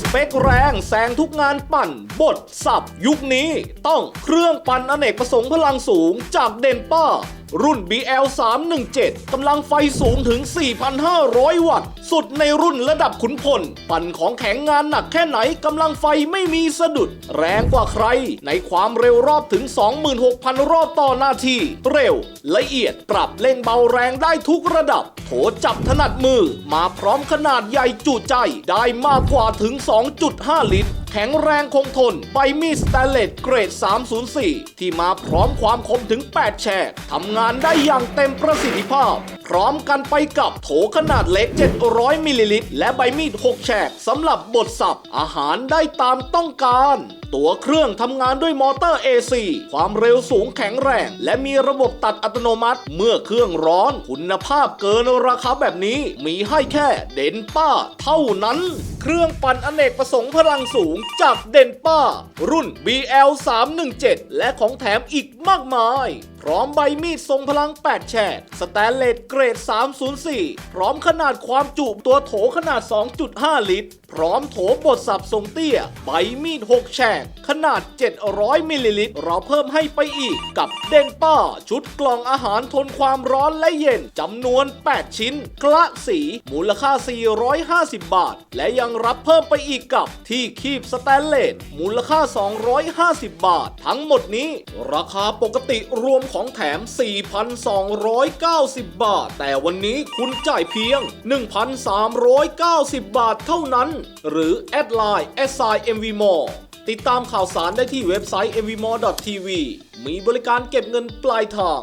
สเปคแรงแซงทุกงานปั่น บทสับ ยุคนี้ต้องเครื่องปั่นอเนกประสงค์พลังสูงจากเดนป้า รุ่น BL 317 กำลังไฟสูงถึง 4,500 วัตต์ สุดในรุ่นระดับขุนพล ปั่นของแข็งงานหนักแค่ไหนกำลังไฟไม่มีสะดุด แรงกว่าใคร ในความเร็วรอบถึง 26,000 รอบต่อนาที เร็ว ละเอียดปรับเร่งเบาแรงได้ทุกระดับ โถจับถนัดมือ มาพร้อมขนาดใหญ่จุใจ ได้มากกว่าถึง 2.5 ลิตร ข็งแรงคงทนใบมีดสแตนเลสเกรด 304 ที่มาพร้อมความคมถึง 8 แฉกทำงานได้อย่างเต็มประสิทธิภาพ พร้อมกันไปกับโถขนาดเล็ก 700มิลลิลิตรและใบมีด 6 แฉกสำหรับบดสับอาหารได้ตามต้องการ ตัวเครื่องทำงานด้วยมอเตอร์ AC ความเร็วสูงแข็งแรง และมีระบบตัดอัตโนมัติ เมื่อเครื่องร้อนคุณภาพเกินราคาแบบนี้มีให้แค่เดนป้าเท่านั้น เครื่องปั่นอเนกประสงค์พลังสูงจากเดนป้า รุ่น BL 317 และของแถมอีกมากมาย ร้อมใบมีดทรงพลัง 8 แฉกสแตนเลสเกรด 304 พร้อมขนาดความจุตัวโถขนาด 2.5 ลิตร พร้อมโถบดสับทรงเตี้ย ใบมีด 6 แฉกขนาด 700 มิลลิลิตร เราเพิ่มให้ไปอีกกับเดนป้า ชุดกล่องอาหารทนความร้อนและเย็นจำนวน 8 ชิ้น กระสี มูลค่า 450 บาท และยังรับเพิ่มไปอีกกับที่คีบสแตนเลสมูลค่า 250 บาท ทั้งหมดนี้ ราคาปกติรวมของสองแถม 4,290 บาท แต่วันนี้คุณจ่ายเพียง 1,390 บาทเท่านั้น หรือแอดไลน์ s i m v m o r e ติดตามข่าวสารได้ที่เว็บไซต์ mvmore.tv มีบริการเก็บเงินปลายทาง